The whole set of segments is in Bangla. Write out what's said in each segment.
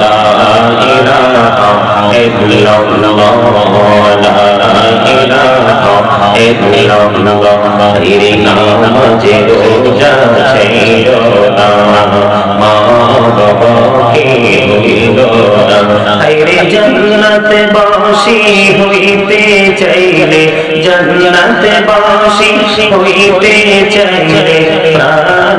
লা ইলাহা ইল্লাল্লাহ লা ইলাহা ইল্লাল্লাহ রে নামাজে রোজা ছেড়ো না মা বাবাকে ভুলো না হায়রে জান্নাতে বাসি হইতে চাইলে, জান্নাতে বাসি হইতে চাইলে, প্রাণ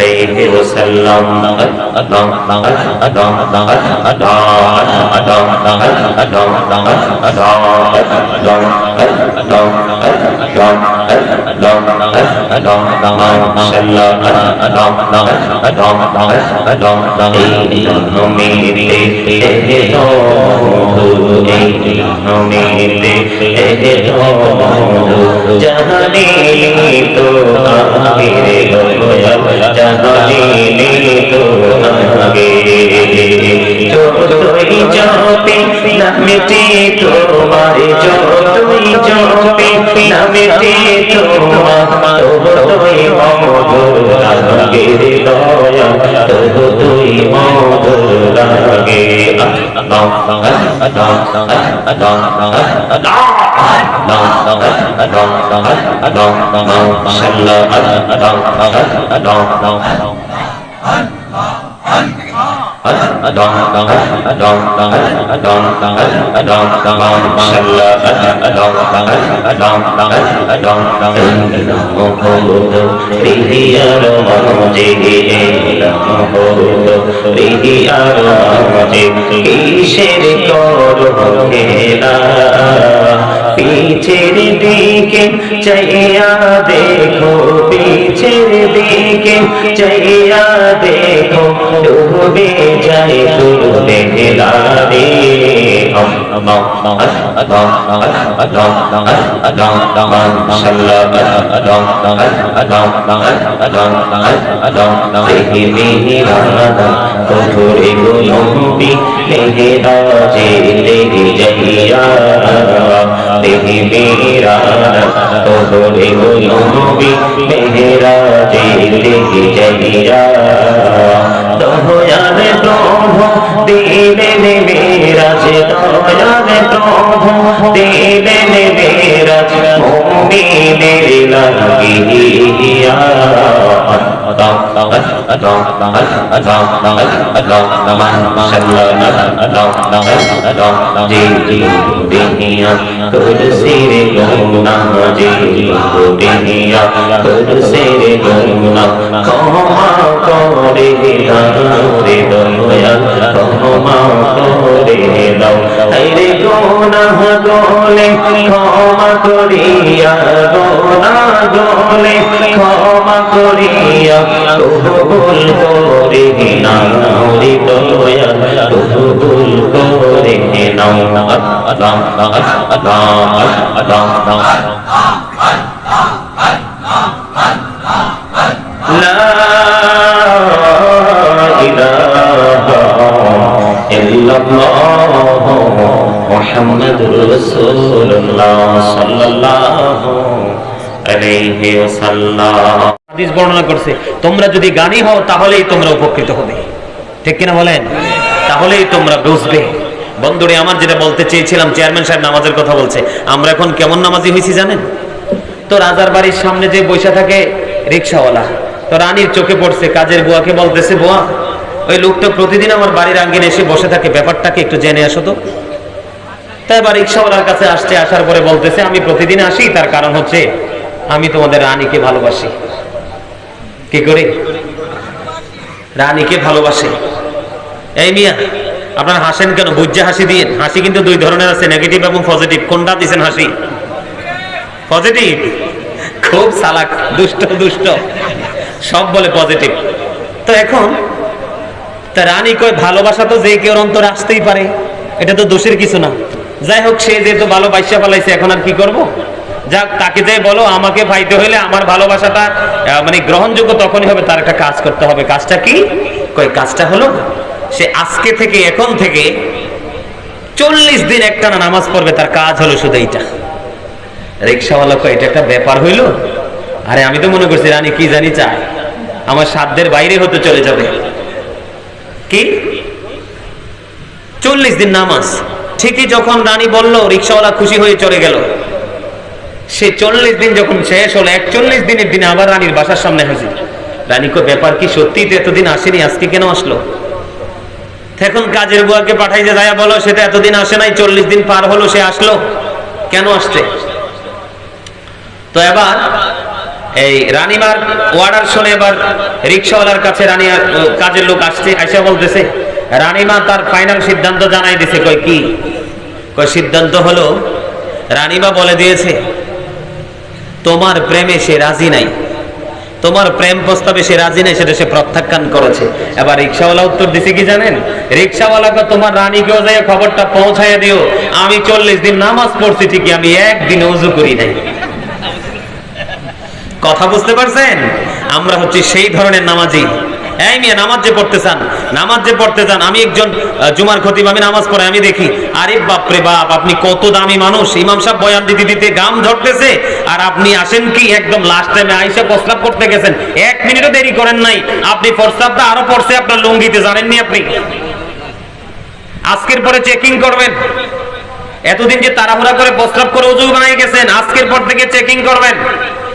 alayhi wa sallam Allah Allah Allah Allah Gaya জাহানি যতই জপে নামেতে তোমার যতই জপে নামেতে তোমার ততই মধুর লাগে দয়া ততই মধুর লাগে আল্লাহ আল্লাহ আল্লাহ আল্লাহ কিসের করো খেলা পিছের দিকে চাইয়া দেখো পিছের দিকে চাইয়া দেখো ডুবে যায় তুলে রে কঠোরে গোলম্বি লেহেরা যে লেগে যাইয়া দেহি মেরা কঠোরে গোলম্বি লেহেরা যে লেগে যাইয়া। দয়ালে প্রভু দিলেন মেরাজ দয়ালে প্রভু দিলেন মেরাজ মুমিনের লাগিয়া। কুরসির গুনা জি দুনিয়া কুরসির গুনা ক্ষমা করে দাও রে দয়াল ক্ষমা করে দাও রে গুনা গলে ক্ষমা করিয়া গুনা কবুল করে নাও রে দয়াল কবুল করে নাও আল্লাহ আল্লাহ আল্লাহ لا إله إلا الله محمد رسول الله صلى الله عليه وسلم হাদিস বর্ণনা করছে, তোমরা যদি জ্ঞানী হও, তাহলেই তোমরা উপকৃত হবে। ঠিক কিনা বলেন? তাহলেই তোমরা বুঝবে। বন্ধুরে, আমার যেটা বলতে চেয়েছিলাম, চেয়ারম্যান সাহেব নামাজের কথা বলছে, আমরা এখন কেমন নামাজি হয়েছি জানেন? তো রাজার বাড়ির সামনে যে বৈশা থাকে রিক্সাওয়ালা, তো রানীর চোখে পড়ছে, কাজের বুয়াকে বলতেছে, বুয়া, ওই লোকটা প্রতিদিন আমার বাড়ির আঙ্গিনে এসে বসে থাকে, ব্যাপারটাকে একটু জেনে আসো তো। তাই এবার রিক্সাওয়ালার কাছে আসছে, আসার পরে বলতেছে, আমি প্রতিদিন আসি, তার কারণ হচ্ছে আমি তোমাদের রানীকে ভালোবাসি। কি করে? রানীকে ভালোবাসে। এই মিয়া, আপনারা হাসেন কেন? বুঝে হাসি দিয়ে। হাসি কিন্তু দুই ধরনের আছে নেগেটিভ এবং পজিটিভ কোনটা দিছেন হাসি? পজিটিভ খুব সালাক দুষ্ট দুষ্ট। সব বলে পজিটিভ তো এখন, তা রানী কয়, ভালোবাসা তো যে কেউ অন্তরে আসতেই পারে। এটা তো দোষের কিছু না। যাই হোক, সে যেহেতু ভালোবাসা পালাইছে, এখন আর কি করব? যাক, তাকে যাই বলো, আমাকে হলে আমার ভালোবাসাটা মানে গ্রহণযোগ্য তখনই হবে, তার একটা কাজ করতে হবে। কাজটা কি? কাজটা হলো, সে আজকে থেকে, এখন থেকে চল্লিশ দিন একটানা নামাজ পড়বে, তার কাজ হলো শুধু এইটা। রিক্সাওয়ালা কয়, এটা একটা ব্যাপার হইল? আরে, আমি তো মনে করছি, রানী, কি জানি চায়? আমার সাধ্যের বাইরে হতে চলে যাবে। কি? চল্লিশ দিন নামাজ। ঠিকই যখন রানী বলল, রিক্সাওয়ালা খুশি হয়ে চলে গেল। সে চল্লিশ দিন যখন শেষ হলো একচল্লিশ দিনের দিনে আবার রানীর বাসার সামনে হাজির। রানী কো, ব্যাপার কি সত্যি তো এতদিন আসেনি, আজকে কেন আসলো? এখন কাজের বুয়াকে পাঠাই যে যায়া বলো সেটা এতদিন আসে নাই, চল্লিশ দিন পার হলো, সে আসলো। কেন আসছে? তো এবার এই রানীমার ওয়ার্ডার শুনে এবার রিক্সাওয়ালার কাছে রানী কাজের লোক আসছে, আইসা বলতেছে, রানীমা তার ফাইনাল সিদ্ধান্ত জানাই দিছে। কই কি? কই সিদ্ধান্ত হলো, রানীমা বলে দিয়েছে তোমার প্রেমে সে রাজি নাই। তোমার প্রেম প্রস্তাবে সে রাজি নাই, সেটা সে প্রত্যাখ্যান করেছে। এবার রিক্সাওয়ালা উত্তর দিছে কি জানেন? রিক্সাওয়ালাকে তোমার রানীকেও যাই খবরটা পৌঁছায় দিও। আমি চল্লিশ দিন নামাজ পড়ছি, ঠিকই আমি একদিন উজু করি নাই। কথা বুঝতে পারছেন? আমরা হচ্ছে সেই ধরনের নামাজি। এই মিয়া, নামাজ যে পড়তে চান, নামাজ যে পড়তে চান, আমি একজন জুমার খতিব, আমি নামাজ পড়ে, আমি দেখি, আরে বাপ রে বাপ, আপনি কত দামি মানুষ। ইমাম সাহেব বয়ান দিতে দিতে গাম আর আপনি আসেন কি, একদম লাস্ট টাইমে আইসা প্রস্রাব করতে গেছেন। এক মিনিটও দেরি করেন নাই। আপনি প্রস্রাবটা আরও পড়ছে, আপনার লুঙ্গিতে জানেননি আপনি। আজকের পরে চেকিং করবেন। এতদিন যে তাড়াহুড়া করে প্রস্রাব করে উজু বানাই গেছেন, আজকের পর থেকে চেকিং করবেন।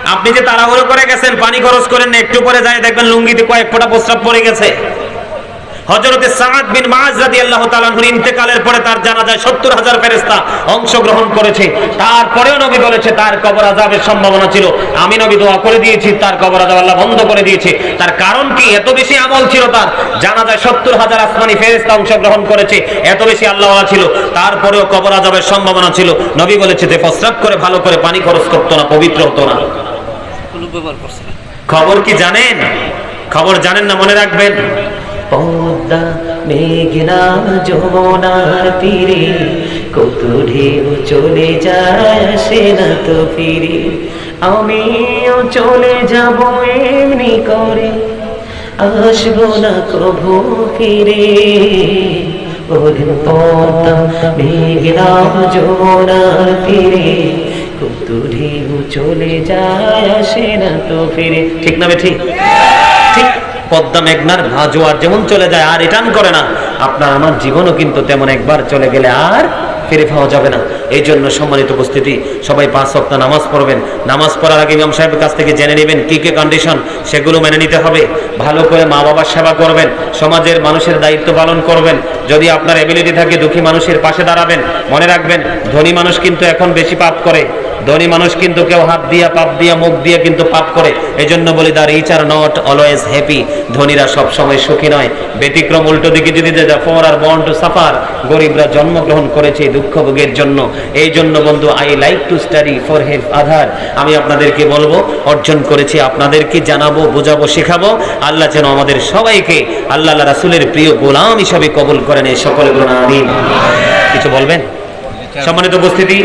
আপনি যে তাড়াহুড়ো করে গেছেন, পানি খরচ করেন না, একটু পরে যায় দেখবেন লুঙ্গিতে কয়েক ফোঁটা প্রস্রাব পড়ে গেছে। তার জানাজায় 70 হাজার ফেরেশতা অংশগ্রহণ করেছে। তারপরেও নবী বলেছে, তার আল্লাহ কারণ কি? এত বেশি আমল ছিল তার। জানাজায় 70 হাজার আসমানি ফেরেশতা অংশগ্রহণ করেছে। এত বেশি আল্লাহওয়ালা ছিল। তারপরেও কবর আযাবের সম্ভাবনা ছিল। নবী বলেছে যে, প্রস্রাব করে ভালো করে পানি খরচ করতো না, পবিত্র হতো না। খবর কি জানেন? খবর জানেন না মনে রাখবেন। পদ্মা মেঘনা যমুনার তীরে কত ঢেউ চলে যায় আসে না তো ফিরে। আমিও চলে যাব এমনি করে আসব না কভু ফিরে। পদ্মা মেঘনা যমুনার তীরে চলে যায়, আসে না তো ফিরে। ঠিক না ঠিক ঠিক, পদ্মা মেঘনার জোয়ার যেমন চলে যায়, আর রিটার্ন করে না। আপনার আমার জীবনও কিন্তু তেমন একবার চলে গেলে আর ফিরে পাওয়া যাবে না। এই জন্য সম্মানিত উপস্থিতি, সবাই পাঁচ সপ্তাহ নামাজ পড়বেন। নামাজ পড়ার আগে ইমাম সাহেবের কাছ থেকে জেনে নেবেন কি কি কন্ডিশন সেগুলো মেনে নিতে হবে। ভালো করে মা বাবার সেবা করবেন, সমাজের মানুষের দায়িত্ব পালন করবেন। যদি আপনার এবিলিটি থাকে, দুঃখী মানুষের পাশে দাঁড়াবেন, মনে রাখবেন, ধনী মানুষ কিন্তু এখন বেশি পাপ করে। ধনী মানুষ কিন্তু কেউ হাত দিয়া, পাপ দিয়া, মুখ দিয়ে কিন্তু পাপ করে। এই জন্য বলি the rich are not always happy ধনীরা সব সময় সুখী নয়। ব্যতিক্রম উল্টো দিকে যদি যা poor are bond to suffer গরিবরা জন্মগ্রহণ করেছে দুঃখ ভোগের জন্য। এই জন্য বন্ধু I like to study for help আধার আমি আপনাদেরকে বলব, অর্জন করেছি আপনাদেরকে, জানাব, বোঝাবো, শেখাবো। আল্লাহ যেন আমাদের সবাইকে আল্লাহ রাসুলের প্রিয় গোলাম হিসাবে কবুল করেন এই সকলে আমিন কিছু বলবেন? সম্মানিত উপস্থিতি।